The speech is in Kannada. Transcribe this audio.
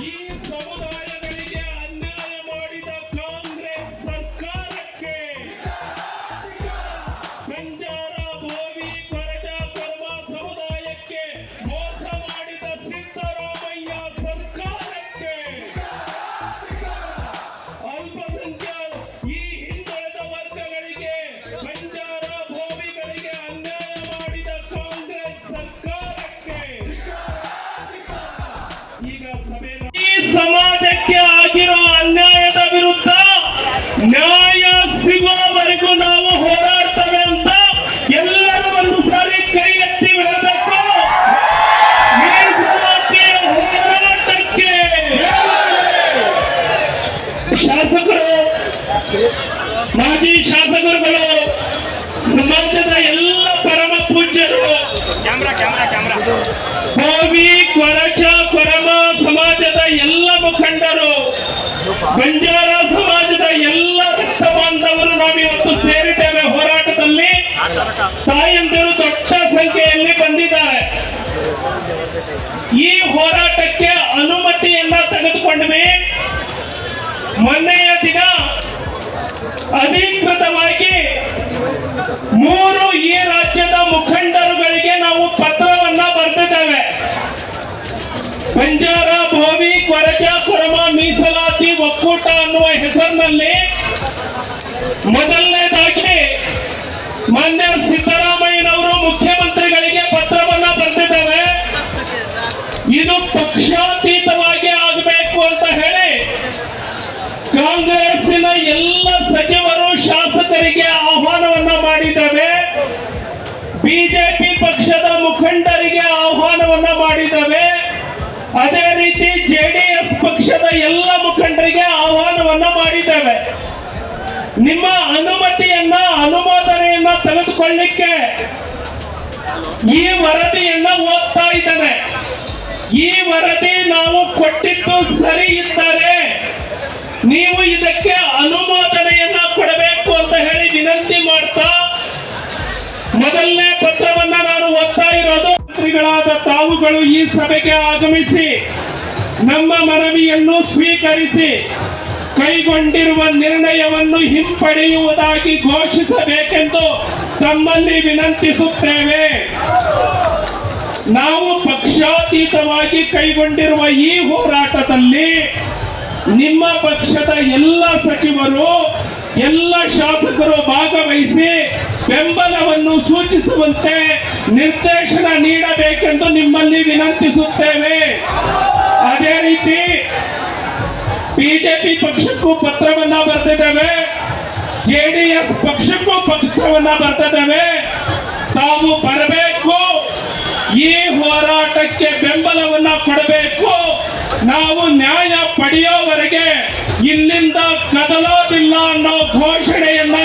Yeah. ಸಮಾಜಕ್ಕೆ ಆಗಿರೋ ಅನ್ಯಾಯದ ವಿರುದ್ಧ ನ್ಯಾಯ ಸಿಗುವವರೆಗೂ ನಾವು ಹೋರಾಡ್ತೇವೆ ಅಂತ ಎಲ್ಲರೂ ಒಂದು ಸಾರಿ ಕೈ ಎತ್ತಿ ಹೇಳಬೇಕು. ಹೋರಾಟಕ್ಕೆ ಶಾಸಕರು ಮಾಜಿ ಶಾಸಕರುಗಳು ಸಮಾಜದ ಎಲ್ಲ ಪರಮ ಪೂಜ್ಯರು ಕೋವಿ ಕೊರಚ ಬಂಜಾರ ಸಮಾಜದ ಎಲ್ಲ ರಕ್ತ ಬಾಂಧವರು ನಾವಿವತ್ತು ಸೇರಿದ್ದೇವೆ ಹೋರಾಟದಲ್ಲಿ. ತಾಯಂದಿರು ದೊಡ್ಡ ಸಂಖ್ಯೆಯಲ್ಲಿ ಬಂದಿದ್ದಾರೆ. ಈ ಹೋರಾಟಕ್ಕೆ ಅನುಮತಿಯನ್ನ ತೆಗೆದುಕೊಂಡ್ವಿ. ಮೊನ್ನೆಯ ದಿನ ಅಧಿಕೃತವಾಗಿ ಮೂರು ಈ ರಾಜ್ಯದ ಮುಖಂಡರುಗಳಿಗೆ ನಾವು ಪತ್ರವನ್ನ ಬರೆದಿದ್ದೇವೆ. ಬಂಜಾರ ಒಕ್ಕೂಟ ಅನ್ನುವ ಹೆಸರಿನಲ್ಲಿ ಮೊದಲನೇದಾಗಿ ಮಾನ್ಯ ಸಿದ್ದರಾಮಯ್ಯನವರು ಮುಖ್ಯಮಂತ್ರಿಗಳಿಗೆ ಪತ್ರವನ್ನ ಬರೆದಿದ್ದಾರೆ ಇದು ಪಕ್ಷಾತೀತವಾಗಿ ಆಗಬೇಕು ಅಂತ ಹೇಳಿ ಕಾಂಗ್ರೆಸ್ಸಿನ ಎಲ್ಲ ಸಚಿವರು ಶಾಸಕರಿಗೆ ಆಹ್ವಾನವನ್ನ ಮಾಡಿದ್ದಾವೆ. ಬಿಜೆಪಿ ಪಕ್ಷದ ಮುಖಂಡರಿಗೆ ಆಹ್ವಾನವನ್ನ ಮಾಡಿದ್ದಾವೆ. ಅದೇ ರೀತಿ ಜೆಡಿಎಸ್ ಪಕ್ಷದ ಎಲ್ಲ ಮುಖಂಡರಿಗೆ ಆಹ್ವಾನವನ್ನ ಮಾಡಿದ್ದೇವೆ. ನಿಮ್ಮ ಅನುಮತಿಯನ್ನ, ಅನುಮೋದನೆಯನ್ನ ತೆಗೆದುಕೊಳ್ಳಿಕ್ಕೆ ಈ ವರದಿಯನ್ನ ಓದ್ತಾ ಇದ್ದೇನೆ ಈ ವರದಿ ನಾವು ಕೊಟ್ಟಿದ್ದು ಸರಿ ಇದ್ದರೆ ನೀವು ಇದಕ್ಕೆ ಅನುಮೋದನೆಯನ್ನ ಕೊಡಬೇಕು ಅಂತ ಹೇಳಿ ವಿನಂತಿ ಮಾಡ್ತಾ ಮೊದಲನೇ ಪತ್ರವನ್ನ ನಾನು ಓದ್ತಾ ಇರೋದು. ಮಂತ್ರಿಗಳಾದ ತಾವುಗಳು ಈ ಸಭೆಗೆ ಆಗಮಿಸಿ ನಮ್ಮ ಮನವಿಯನ್ನು ಸ್ವೀಕರಿಸಿ ಕೈಗೊಂಡಿರುವ ನಿರ್ಣಯವನ್ನು ಹಿಂಪಡೆಯುವುದಾಗಿ ಘೋಷಿಸಬೇಕೆಂದು ತಮ್ಮಲ್ಲಿ ವಿನಂತಿಸುತ್ತೇವೆ. ನಾವು ಪಕ್ಷಾತೀತವಾಗಿ ಕೈಗೊಂಡಿರುವ ಈ ಹೋರಾಟದಲ್ಲಿ ನಿಮ್ಮ ಪಕ್ಷದ ಎಲ್ಲ ಸಚಿವರು, ಎಲ್ಲ ಶಾಸಕರು ಭಾಗವಹಿಸಿ ಬೆಂಬಲವನ್ನು ಸೂಚಿಸುವಂತೆ ನಿರ್ದೇಶನ ನೀಡಬೇಕೆಂದು ನಿಮ್ಮಲ್ಲಿ ವಿನಂತಿಸುತ್ತೇವೆ. ಬಿಜೆಪಿ ಪಕ್ಷಕ್ಕೂ ಪತ್ರವನ್ನ ಬರ್ತಿದ್ದೇವೆ. ಜೆಡಿಎಸ್ ಪಕ್ಷಕ್ಕೂ ಪತ್ರವನ್ನ ಬರ್ತಿದ್ದೇವೆ. ತಾವು ಬರಬೇಕು. ಈ ಹೋರಾಟಕ್ಕೆ ಬೆಂಬಲವನ್ನ ಕೊಡಬೇಕು. ನಾವು ನ್ಯಾಯ ಪಡೆಯೋವರೆಗೆ ಇಲ್ಲಿಂದ ಕದಲೋದಿಲ್ಲ ಅನ್ನೋ ಘೋಷಣೆಯನ್ನ